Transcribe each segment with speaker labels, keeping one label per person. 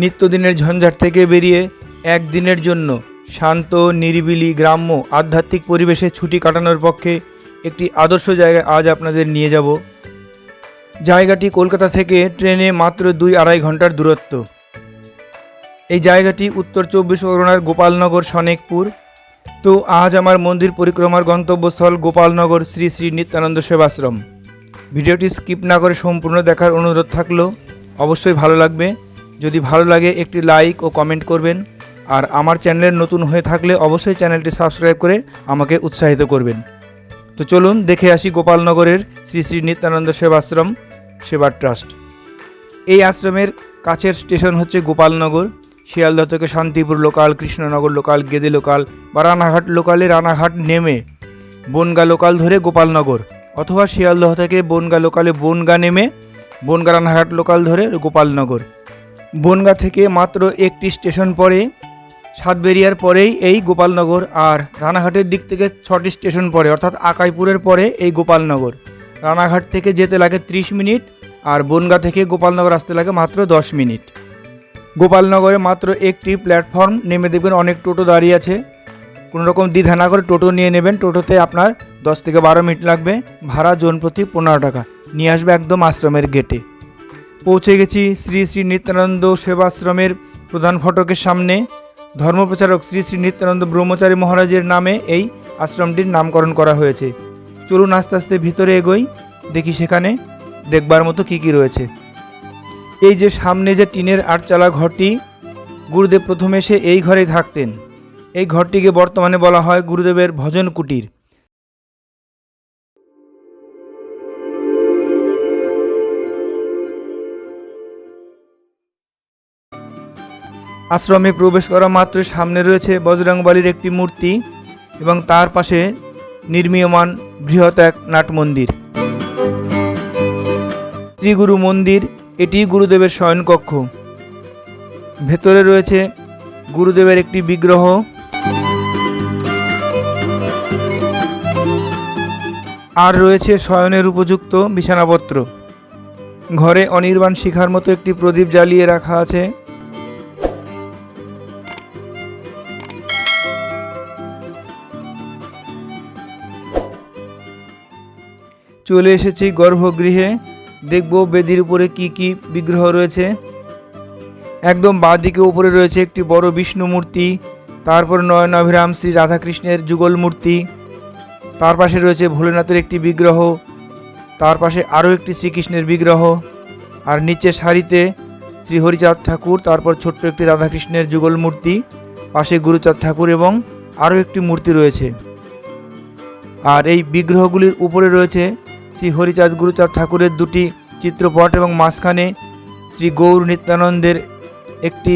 Speaker 1: নিত্যদিনের ঝঞ্ঝাট থেকে বেরিয়ে একদিনের জন্য শান্ত, নিরিবিলি, গ্রাম্য, আধ্যাত্মিক পরিবেশে ছুটি কাটানোর পক্ষে একটি আদর্শ জায়গায় আজ আপনাদের নিয়ে যাব। জায়গাটি কলকাতা থেকে ট্রেনে মাত্র দুই আড়াই ঘণ্টার দূরত্ব। এই জায়গাটি উত্তর চব্বিশ পরগনার গোপালনগর, সনেকপুর। তো আজ আমার মন্দির পরিক্রমার গন্তব্যস্থল গোপালনগর শ্রী শ্রী নিত্যানন্দ সেবাশ্রম। ভিডিওটি স্কিপ না করে সম্পূর্ণ দেখার অনুরোধ থাকল, অবশ্যই ভালো লাগবে। যদি ভালো লাগে একটি লাইক ও কমেন্ট করবেন। আর আমার চ্যানেলের নতুন হয়ে থাকলে অবশ্যই চ্যানেলটি সাবস্ক্রাইব করে আমাকে উৎসাহিত করবেন। তো চলুন দেখে আসি গোপালনগরের শ্রী শ্রী নিত্যানন্দ সেবাশ্রম সেবা ট্রাস্ট। এই আশ্রমের কাছের স্টেশন হচ্ছে গোপালনগর। শিয়ালদহ থেকে Shantipur local, Krishnanagar local, Gede local বা রানাঘাট লোকালে রানাঘাট নেমে বনগা লোকাল ধরে গোপালনগর অথবা শিয়ালদহ থেকে বনগা লোকালে বনগা নেমে বনগা রানাঘাট লোকাল ধরে গোপালনগর। বনগা থেকে মাত্র একটি স্টেশন পরে সাতবেরিয়ার পরেই এই গোপালনগর আর রানাঘাটের দিক থেকে ছটি স্টেশন পরে অর্থাৎ আকাইপুরের পরে এই গোপালনগর। রানাঘাট থেকে যেতে লাগে ত্রিশ মিনিট আর বনগা থেকে গোপালনগর আসতে লাগে মাত্র দশ মিনিট। গোপালনগরে মাত্র একটি প্ল্যাটফর্ম, নেমে দেখবেন অনেক টোটো দাঁড়িয়ে আছে। কোনো রকম দ্বিধা না করে টোটো নিয়ে নেবেন, টোটোতে আপনার দশ থেকে বারো মিনিট লাগবে, ভাড়া জন প্রতি পনেরো টাকা। নিয়ে আসবে একদম আশ্রমের গেটে পৌঁছে গেছি শ্রী শ্রী নিত্যানন্দ সেবাশ্রমের প্রধান ফটকের সামনে। ধর্মপ্রচারক শ্রী শ্রী নিত্যানন্দ ব্রহ্মচারী মহারাজের নামে এই আশ্রমটির নামকরণ করা হয়েছে। চলুন আস্তে আস্তে ভিতরে এগোই, দেখি সেখানে দেখবার মতো কী কী রয়েছে। এই যে সামনে যে টিনের আটচালা ঘরটি, গুরুদেব প্রথমে এসে এই ঘরেই থাকতেন। এই ঘরটিকে বর্তমানে বলা হয় গুরুদেবের ভজন কুটির। আশ্রমে প্রবেশ করা মাত্র সামনে রয়েছে বজরংবলীর একটি মূর্তি এবং তার পাশে নির্মীয়মান বৃহৎ এক নাট মন্দির। শ্রীগুরু মন্দির, এটি গুরুদেবের শয়নকক্ষ। ভেতরে রয়েছে গুরুদেবের একটি বিগ্রহ। আর রয়েছে শয়নের উপযুক্ত বিছানাপত্র। ঘরে অনির্বাণ শিখার মতো একটি প্রদীপ জ্বালিয়ে রাখা আছে। চলে এসেছি গর্ভগৃহে। দেখব বেদির উপরে কি কি বিগ্রহ রয়েছে। একদম বাঁদিকে উপরে রয়েছে একটি বড় বিষ্ণু মূর্তি, তারপর নয়নাভিরাম শ্রী রাধাকৃষ্ণের যুগল মূর্তি, তার পাশে রয়েছে ভোলেনাথের একটি বিগ্রহ, তার পাশে আরও একটি শ্রীকৃষ্ণের বিগ্রহ, আর নিচে সারিতে শ্রী হরিচাঁদ ঠাকুর, তারপর ছোট্ট একটি রাধাকৃষ্ণের যুগল মূর্তি, পাশে গুরুচাঁদ ঠাকুর এবং আরও একটি মূর্তি রয়েছে। আর এই বিগ্রহগুলির উপরে রয়েছে শ্রী হরিচাঁদ গুরুচাঁদ ঠাকুরের দুটি চিত্রপট এবং মাঝখানে শ্রী গৌর নিত্যানন্দের একটি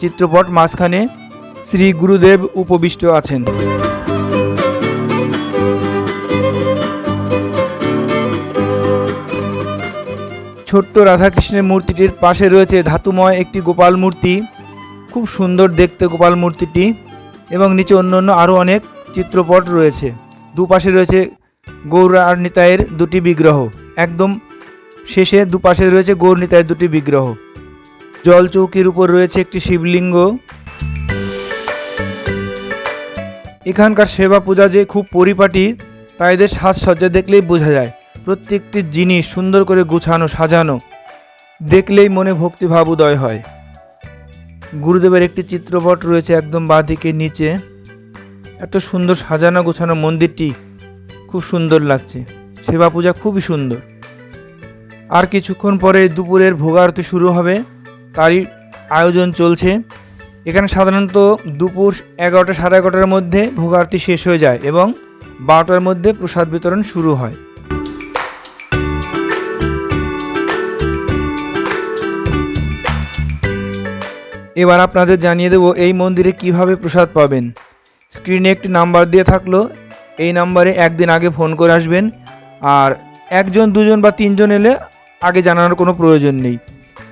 Speaker 1: চিত্রপট, মাঝখানে শ্রী গুরুদেব উপবিষ্ট আছেন। ছোট্ট রাধাকৃষ্ণের মূর্তিটির পাশে রয়েছে ধাতুময় একটি গোপাল মূর্তি, খুব সুন্দর দেখতে গোপাল মূর্তিটি, এবং নিচে অন্য অন্য আরও অনেক চিত্রপট রয়েছে। দুপাশে রয়েছে গৌর আর নিতাইয়ের দুটি বিগ্রহ। একদম শেষে দুপাশে রয়েছে গৌর, নিতাইয়ের দুটি বিগ্রহ। জল চৌকির উপর রয়েছে একটি শিবলিঙ্গ। এখানকার সেবা পূজা যে খুব পরিপাটি, তা এদের সাজসজ্জা দেখলেই বোঝা যায়। প্রত্যেকটি জিনিস সুন্দর করে গুছানো, সাজানো, দেখলেই মনে ভক্তিভাব উদয় হয়। গুরুদেবের একটি চিত্রপট রয়েছে একদম বাঁদিকে নিচে। এত সুন্দর সাজানো গোছানো মন্দিরটি খুব সুন্দর লাগছে। সেবা পূজা খুবই সুন্দর। আর কিছুক্ষণ পরে দুপুরের ভোগারতি শুরু হবে। তারই আয়োজন চলছে। এখানে সাধারণত দুপুর এগারোটা সাড়ে এগারোটার মধ্যে ভোগারতি শেষ হয়ে যায় এবং বারোটার মধ্যে প্রসাদ বিতরণ শুরু হয়। এবার আপনাদের জানিয়ে দেব এই মন্দিরে কীভাবে প্রসাদ পাবেন। স্ক্রিনে একটি নাম্বার দিয়ে থাকল এই নাম্বারে একদিন আগে ফোন করে আসবেন আর একজন, দুজন বা তিনজন এলে আগে জানানোর কোনো প্রয়োজন নেই।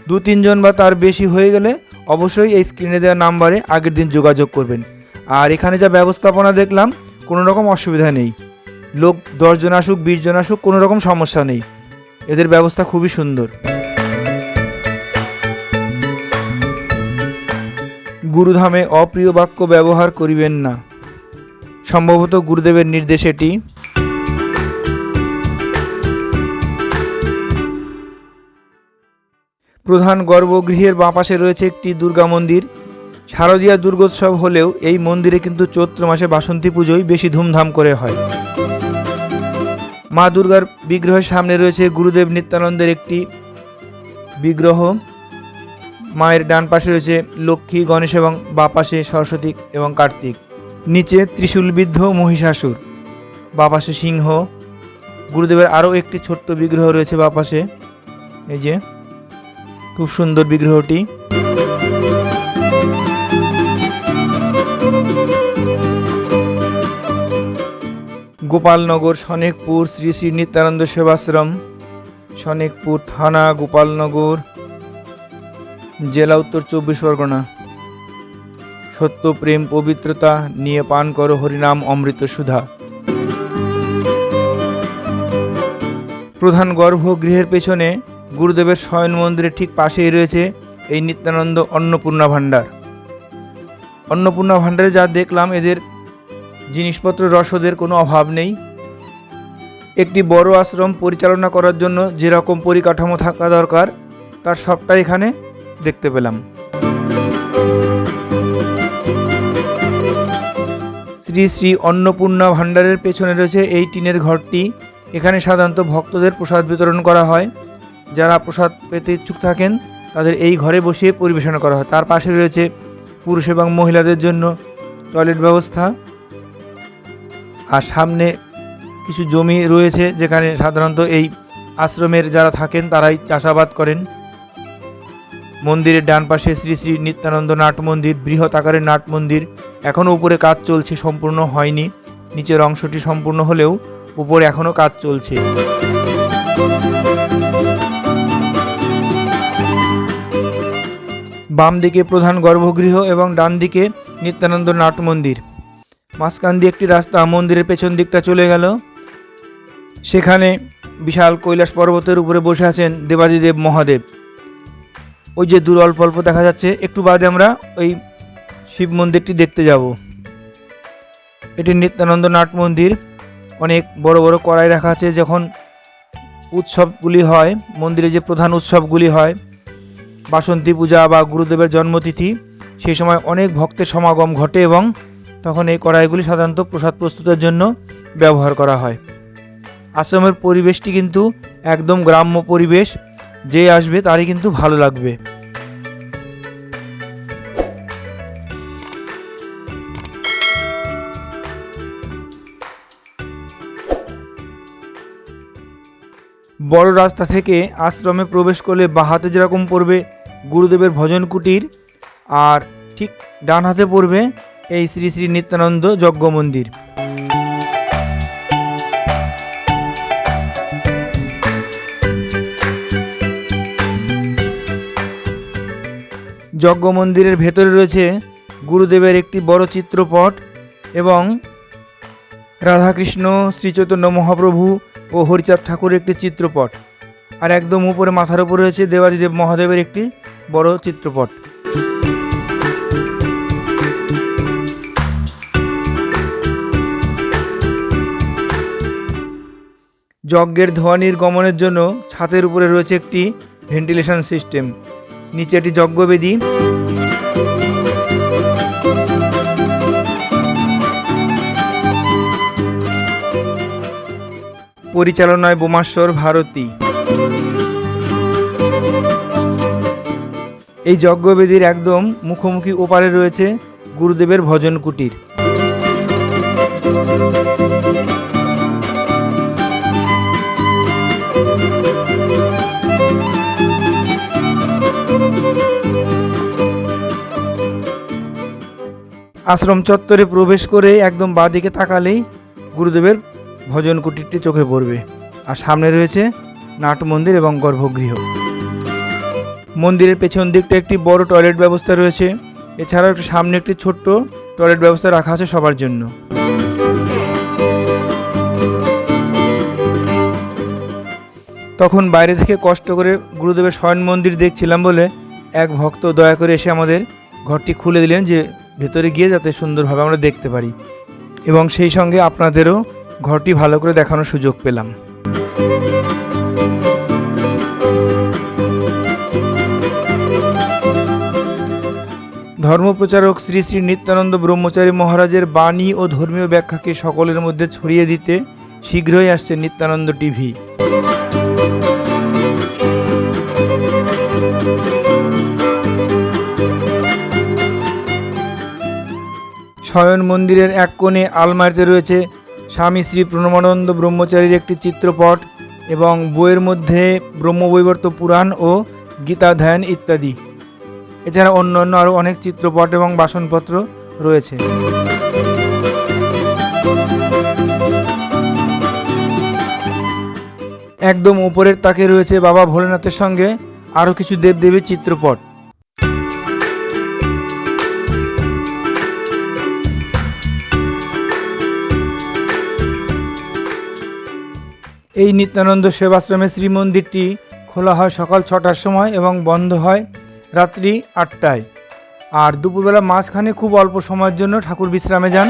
Speaker 1: দু, তিনজন বা তার বেশি হয়ে গেলে অবশ্যই এই স্ক্রিনে দেওয়া নাম্বারে আগের দিন যোগাযোগ করবেন। আর এখানে যা ব্যবস্থাপনা দেখলাম, কোনো রকম অসুবিধা নেই। লোক দশজন আসুক, বিশ জন আসুক, কোনো রকম সমস্যা নেই। এদের ব্যবস্থা খুবই সুন্দর। গুরুধামে অপ্রিয় বাক্য ব্যবহার করিবেন না। সম্ভবত গুরুদেবের নির্দেশ এটি। প্রধান গর্ভগৃহের বাঁ পাশে রয়েছে একটি দুর্গা মন্দির। শারদীয়া দুর্গোৎসব হলেও এই মন্দিরে কিন্তু চৈত্র মাসে বাসন্তী পুজোই বেশি ধুমধাম করে হয়। মা দুর্গার বিগ্রহের সামনে রয়েছে গুরুদেব নিত্যানন্দের একটি বিগ্রহ। মায়ের ডান পাশে রয়েছে লক্ষ্মী, গণেশ এবং বা পাশে সরস্বতী এবং কার্তিক। নিচে ত্রিশূলবিদ্ধ মহিষাসুর। বাপাশে সিংহ। গুরুদেবের আরও একটি ছোট্ট বিগ্রহ রয়েছে বাপাশে। এই যে, খুব সুন্দর বিগ্রহটি। গোপালনগর সনেকপুর শ্রী শ্রী নিত্যানন্দ সেবাশ্রম সনেকপুর থানা, গোপালনগর, জেলা উত্তর চব্বিশ পরগনা। সত্য, প্রেম, পবিত্রতা নিয়ে পান করো হরিনাম অমৃত সুধা। প্রধান গর্ভগৃহের পেছনে গুরুদেবের শয়ন মন্দিরের ঠিক পাশেই রয়েছে এই নিত্যানন্দ অন্নপূর্ণা ভাণ্ডার। অন্নপূর্ণা ভাণ্ডারে যা দেখলাম, এদের জিনিসপত্র রসদের কোনো অভাব নেই। একটি বড় আশ্রম পরিচালনা করার জন্য যেরকম পরিকাঠামো থাকা দরকার, তার সবটা এখানে দেখতে পেলাম। শ্রী শ্রী অন্নপূর্ণা ভাণ্ডারের পেছনে রয়েছে এই টিনের ঘরটি। এখানে সাধারণত ভক্তদের প্রসাদ বিতরণ করা হয়। যারা প্রসাদ পেতে ইচ্ছুক থাকেন, তাদের এই ঘরে বসিয়ে পরিবেশন করা হয়। তার পাশে রয়েছে পুরুষ এবং মহিলাদের জন্য টয়লেট ব্যবস্থা। আর সামনে কিছু জমি রয়েছে, যেখানে সাধারণত এই আশ্রমের যারা থাকেন, তারাই চাষাবাদ করেন। মন্দিরের ডান পাশে শ্রী শ্রী নিত্যানন্দ নাট মন্দির, বৃহৎ আকারের নাট মন্দির এখনও উপরে কাজ চলছে সম্পূর্ণ হয়নি। নিচের অংশটি সম্পূর্ণ হলেও উপরে এখনও কাজ চলছে। বাম দিকে প্রধান গর্ভগৃহ এবং ডান দিকে নিত্যানন্দ নাট মন্দির। মাঝখান দিয়ে একটি রাস্তা মন্দিরের পেছন দিকটা চলে গেল। সেখানে বিশাল কৈলাস পর্বতের উপরে বসে আছেন দেবাদিদেব মহাদেব। ওই যে দূর অল্প অল্প দেখা যাচ্ছে, একটু বাদে আমরা ওই শিব মন্দিরটি দেখতে যাব। এটি নিত্যানন্দ নাট মন্দির। অনেক বড় বড় কড়াই রাখা আছে যখন উৎসবগুলি হয়, মন্দিরে যে প্রধান উৎসবগুলি হয়, বাসন্তী পূজা বা গুরুদেবের জন্মতিথি, সেই সময় অনেক ভক্তের সমাগম ঘটে এবং তখন এই কড়াইগুলি সাধারণত প্রসাদ প্রস্তুতের জন্য ব্যবহার করা হয়। আশ্রমের পরিবেশটি কিন্তু একদম গ্রাম্য পরিবেশ, যে আসবে তারই কিন্তু ভালো লাগবে। বড় রাস্তা থেকে আশ্রমে প্রবেশ করলে বাঁ হাতে যেরকম পড়বে গুরুদেবের ভজন কুটির, আর ঠিক ডান হাতে পড়বে এই শ্রী শ্রী নিত্যানন্দ যজ্ঞ মন্দির। যজ্ঞ মন্দিরের ভেতরে রয়েছে গুরুদেবের একটি বড় চিত্রপট এবং রাধাকৃষ্ণ, শ্রীচৈতন্য মহাপ্রভু ও হরিচাঁদ ঠাকুরের একটি চিত্রপট। আর একদম উপরে মাথার উপরে রয়েছে দেবাদিদেব মহাদেবের একটি বড় চিত্রপট। যজ্ঞের ধোঁয়া নির্গমনের জন্য ছাদের উপরে রয়েছে একটি ভেন্টিলেশন সিস্টেম। নিচে একটি যজ্ঞবেদী। পরিচালনায় বোমাশ্বর ভারতী। এই যজ্ঞবেদীর একদম মুখোমুখি ওপারে রয়েছে গুরুদেবের ভজন কুটির। আশ্রম চত্বরে প্রবেশ করে একদম বাঁদিকে তাকালেই গুরুদেবের ভজন কুটিরটি চোখে পড়বে। আর সামনে রয়েছে নাট মন্দির এবং গর্ভগৃহ। মন্দিরের পেছন দিকটা একটি বড় টয়লেট ব্যবস্থা রয়েছে। এছাড়াও একটি সামনে একটি ছোট্ট টয়লেট ব্যবস্থা রাখা আছে সবার জন্য। তখন বাইরে থেকে কষ্ট করে গুরুদেবের শয়ন মন্দির দেখছিলাম বলে এক ভক্ত দয়া করে এসে আমাদের ঘরটি খুলে দিলেন যে ভেতরে গিয়ে যাতে সুন্দরভাবে আমরা দেখতে পারি। এবং সেই সঙ্গে আপনাদেরও ঘরটি ভালো করে দেখানোর সুযোগ পেলাম। ধর্মপ্রচারক শ্রী শ্রী নিত্যানন্দ ব্রহ্মচারী মহারাজের বাণী ও ধর্মীয় ব্যাখ্যাকে সকলের মধ্যে ছড়িয়ে দিতে শীঘ্রই আসছে নিত্যানন্দ টিভি। শয়ন মন্দিরের এক কোণে আলমারিতে রয়েছে স্বামী শ্রী প্রণমানন্দ ব্রহ্মচারীর একটি চিত্রপট এবং বইয়ের মধ্যে ব্রহ্মবৈবর্ত পুরাণ ও গীতাধ্যায়ন ইত্যাদি। এছাড়া অন্য অন্য আরও অনেক চিত্রপট এবং বাসনপত্র রয়েছে। একদম উপরের তাকে রয়েছে বাবা ভোলেনাথের সঙ্গে আরও কিছু দেবদেবীর চিত্রপট। এই নিত্যানন্দ সেবাশ্রমের শ্রীমন্দিরটি খোলা হয় সকাল ছটার সময় এবং বন্ধ হয় রাত্রি আটটায়। আর দুপুরবেলা মাঝখানে খুব অল্প সময়ের জন্য ঠাকুর বিশ্রামে যান।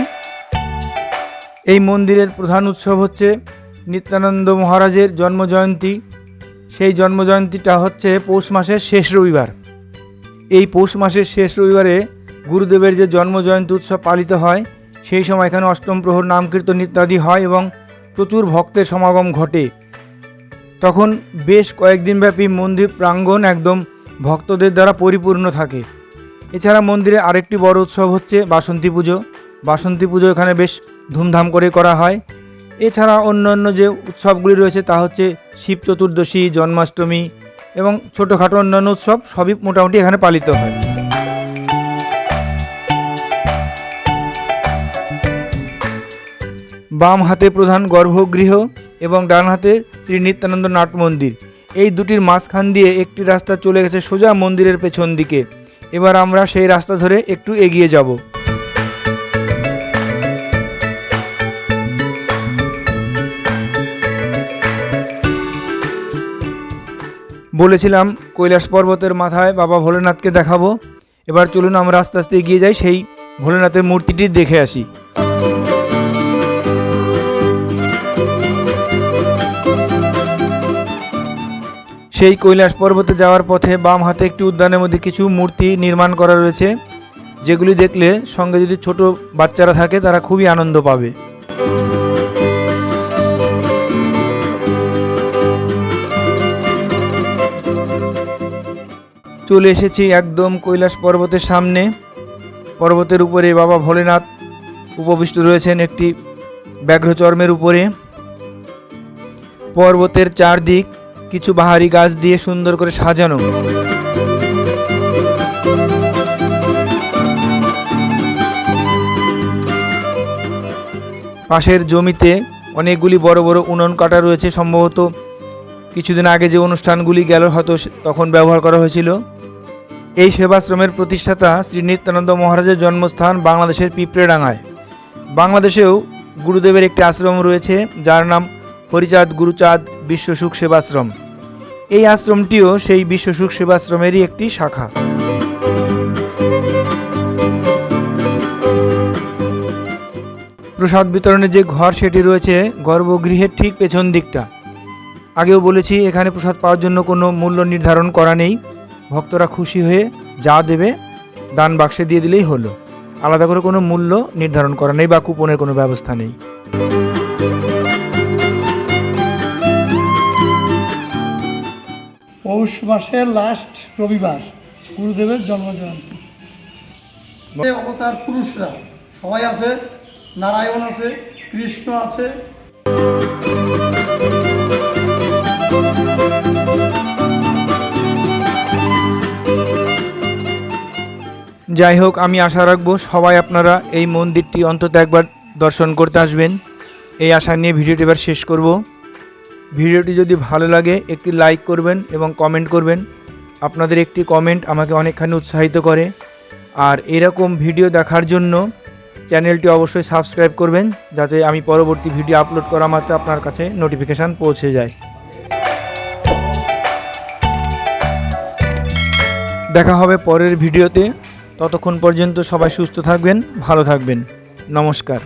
Speaker 1: এই মন্দিরের প্রধান উৎসব হচ্ছে নিত্যানন্দ মহারাজের জন্মজয়ন্তী। সেই জন্মজয়ন্তীটা হচ্ছে পৌষ মাসের শেষ রবিবার। এই পৌষ মাসের শেষ রবিবারে গুরুদেবের যে জন্মজয়ন্তী উৎসব পালিত হয়, সেই সময় এখানে অষ্টম প্রহর নামকীর্তন ইত্যাদি হয় এবং প্রচুর ভক্তের সমাগম ঘটে। তখন বেশ কয়েকদিন ব্যাপী মন্দির প্রাঙ্গণ একদম ভক্তদের দ্বারা পরিপূর্ণ থাকে। এছাড়া মন্দিরে আরেকটি বড় উৎসব হচ্ছে বাসন্তী পুজো। বাসন্তী পুজো এখানে বেশ ধুমধাম করে করা হয়। এছাড়া অন্য অন্য যে উৎসবগুলি রয়েছে তা হচ্ছে শিব চতুর্দশী, জন্মাষ্টমী এবং ছোটোখাটো অন্যান্য উৎসব সবই মোটামুটি এখানে পালিত হয়। বাম হাতে প্রধান গর্ভগৃহ এবং ডান হাতে শ্রী নিত্যানন্দ নাট মন্দির। এই দুটির মাঝখান দিয়ে একটি রাস্তা চলে গেছে সোজা মন্দিরের পেছন দিকে। এবার আমরা সেই রাস্তা ধরে একটু এগিয়ে যাব। বলেছিলাম, কৈলাস পর্বতের মাথায় বাবা ভোলেনাথকে দেখাবো। এবার চলুন আমরা আস্তে আস্তে এগিয়ে যাই সেই ভোলেনাথের মূর্তিটি দেখে আসি। সেই কৈলাস পর্বতে যাওয়ার পথে বাম হাতে একটি উদ্যানের মধ্যে কিছু মূর্তি নির্মাণ করা রয়েছে, যেগুলি দেখলে সঙ্গে যদি ছোট বাচ্চারা থাকে তারা খুবই আনন্দ পাবে। চলে এসেছি একদম কৈলাস পর্বতের সামনে। পর্বতের উপরে বাবা ভোলেনাথ উপবিষ্ট রয়েছেন একটি ব্যাঘ্রচর্মের উপরে। পর্বতের চারদিক কিছু বাহারি গাছ দিয়ে সুন্দর করে সাজানো। পাশের জমিতে অনেকগুলি বড় বড় উনুন কাটা রয়েছে, সম্ভবত কিছুদিন আগে যে অনুষ্ঠানগুলি গেল, হয়তো তখন ব্যবহার করা হয়েছিল। এই সেবাশ্রমের প্রতিষ্ঠাতা শ্রী নিত্যানন্দ মহারাজের জন্মস্থান বাংলাদেশের পিঁপড়েডাঙ্গায়। বাংলাদেশেও গুরুদেবের একটি আশ্রম রয়েছে, যার নাম হরিচাঁদ গুরুচাঁদ বিশ্বসুখ সেবাশ্রম। এই আশ্রমটিও সেই বিশ্বসুখ সেবাশ্রমেরই একটি শাখা। প্রসাদ বিতরণের যে ঘর সেটি রয়েছে, গর্ভগৃহের ঠিক পেছন দিকটা। আগেও বলেছি, এখানে প্রসাদ পাওয়ার জন্য কোনো মূল্য নির্ধারণ করা নেই। ভক্তরা খুশি হয়ে যা দেবে, দান বাক্সে দিয়ে দিলেই হলো। আলাদা করে কোনো মূল্য নির্ধারণ করা নেই বা কুপনের কোনো ব্যবস্থা নেই।
Speaker 2: পৌষ মাসের লাস্ট রবিবার গুরুদেবের জন্মজয়ন্তী। অবতার পুরুষরা সবাই আছে নারায়ণ আছে কৃষ্ণ আছে।
Speaker 1: যাই হোক আমি আশা রাখব সবাই আপনারা এই মন্দিরটি অন্তত একবার দর্শন করতে আসবেন। এই আশা নিয়ে ভিডিওটি এবার শেষ করব। ভিডিওটি যদি ভালো লাগে, একটি লাইক করবেন এবং কমেন্ট করবেন। আপনাদের একটি কমেন্ট আমাকে অনেকখানি উৎসাহিত করে। আর এরকম ভিডিও দেখার জন্য চ্যানেলটি অবশ্যই সাবস্ক্রাইব করবেন, যাতে আমি পরবর্তী ভিডিও আপলোড করা মাত্র আপনার কাছে নোটিফিকেশান পৌঁছে যায়। দেখা হবে পরের ভিডিওতে। ততক্ষণ পর্যন্ত সবাই সুস্থ থাকবেন, ভালো থাকবেন। নমস্কার।